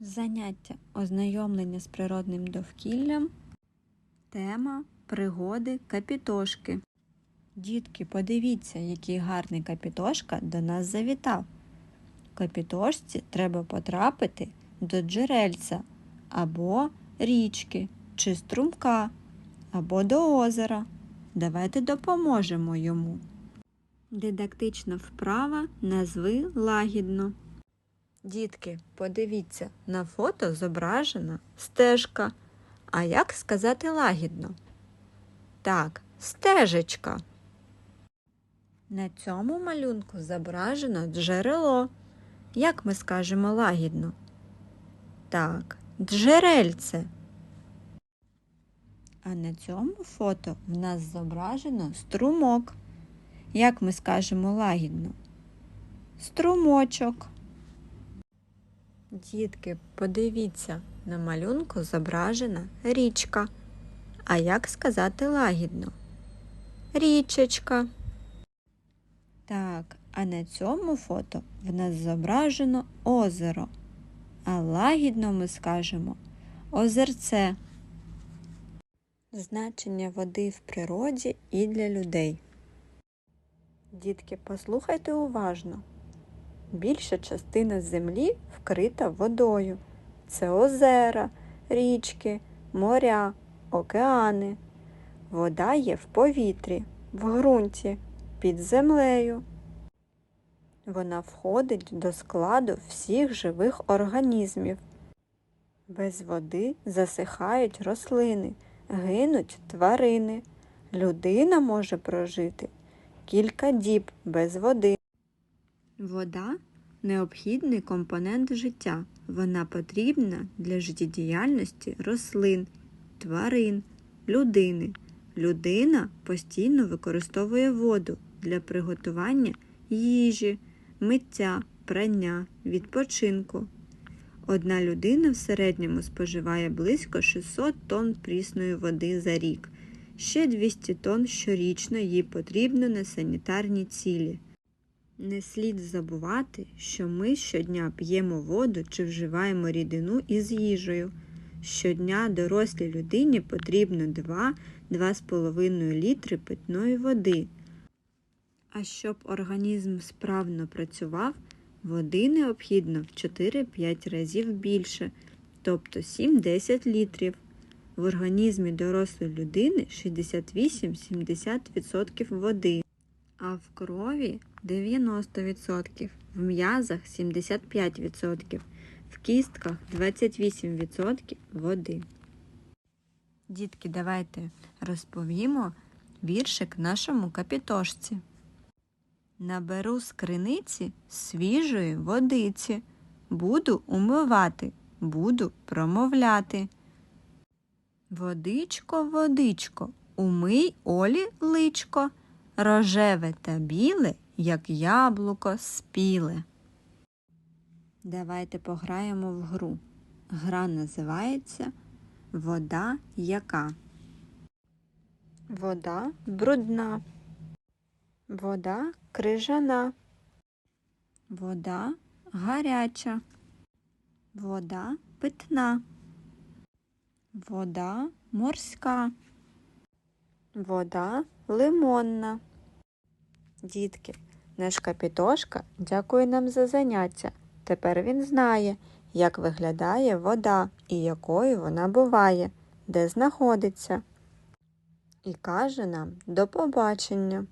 Заняття ознайомлення з природним довкіллям. Тема пригоди капітошки. Дітки, подивіться, який гарний капітошка до нас завітав. Капітошці треба потрапити до джерельця або річки чи струмка, або до озера. Давайте допоможемо йому. Дидактична вправа назви лагідно. Дітки, подивіться, на фото зображена стежка. А як сказати лагідно? Так, стежечка. На цьому малюнку зображено джерело. Як ми скажемо лагідно? Так, джерельце. А на цьому фото в нас зображено струмок. Як ми скажемо лагідно? Струмочок. Дітки, подивіться, на малюнку зображена річка. А як сказати лагідно? Річечка. Так, а на цьому фото в нас зображено озеро. А лагідно ми скажемо озерце. Значення води в природі і для людей. Дітки, послухайте уважно. Більша частина землі вкрита водою. Це озера, річки, моря, океани. Вода є в повітрі, в ґрунті, під землею. Вона входить до складу всіх живих організмів. Без води засихають рослини, гинуть тварини. Людина може прожити кілька діб без води. Вода необхідний компонент життя. Вона потрібна для життєдіяльності рослин, тварин, людини. Людина постійно використовує воду для приготування їжі, миття, прання, відпочинку. Одна людина в середньому споживає близько 600 тонн прісної води за рік. Ще 200 тонн щорічно їй потрібно на санітарні цілі. Не слід забувати, що ми щодня п'ємо воду чи вживаємо рідину із їжею. Щодня дорослій людині потрібно 2-2,5 літри питної води. А щоб організм справно працював, води необхідно в 4-5 разів більше, тобто 7-10 літрів. В організмі дорослої людини 68-70% води, а в крові 90%, в м'язах 75%, в кістках 28% води. Дітки, давайте розповімо віршик нашому капітошці. Наберу з криниці свіжої водиці, буду умивати, буду промовляти. Водичко, водичко, умий Олі личко, рожеве та біле, як яблуко спіле. Давайте пограємо в гру. Гра називається Вода яка. Вода брудна. Вода крижана. Вода гаряча. Вода питна. Вода морська. Вода лимонна. Дітки, наш капітошка дякує нам за заняття. Тепер він знає, як виглядає вода і якою вона буває, де знаходиться. І каже нам до побачення.